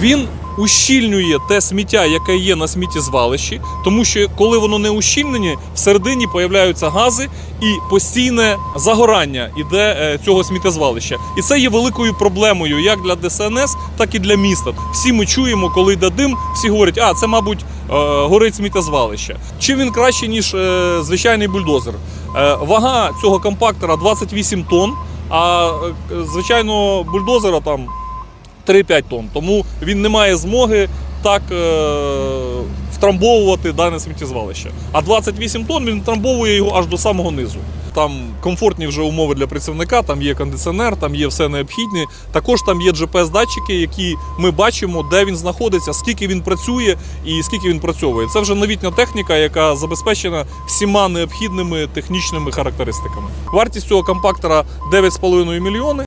Він ущільнює те сміття, яке є на сміттєзвалищі, тому що коли воно не ущільнене, всередині появляються гази і постійне загорання іде е, цього сміттєзвалища. І це є великою проблемою як для ДСНС, так і для міста. Всі ми чуємо, коли йде дим, всі говорять, а це, мабуть, е, горить сміттєзвалище. Чим він краще, ніж е, звичайний бульдозер? Вага цього компактора 28 тонн, а звичайного бульдозера там 3-5 тонн. Тому він не має змоги так е, втрамбовувати дане сміттєзвалище. А 28 тонн він втрамбовує його аж до самого низу. Там комфортні вже умови для працівника, там є кондиціонер, там є все необхідне. Також там є GPS-датчики, які ми бачимо, де він знаходиться, скільки він працює і скільки він працьовує. Це вже новітня техніка, яка забезпечена всіма необхідними технічними характеристиками. Вартість цього компактора 9,5 мільйони.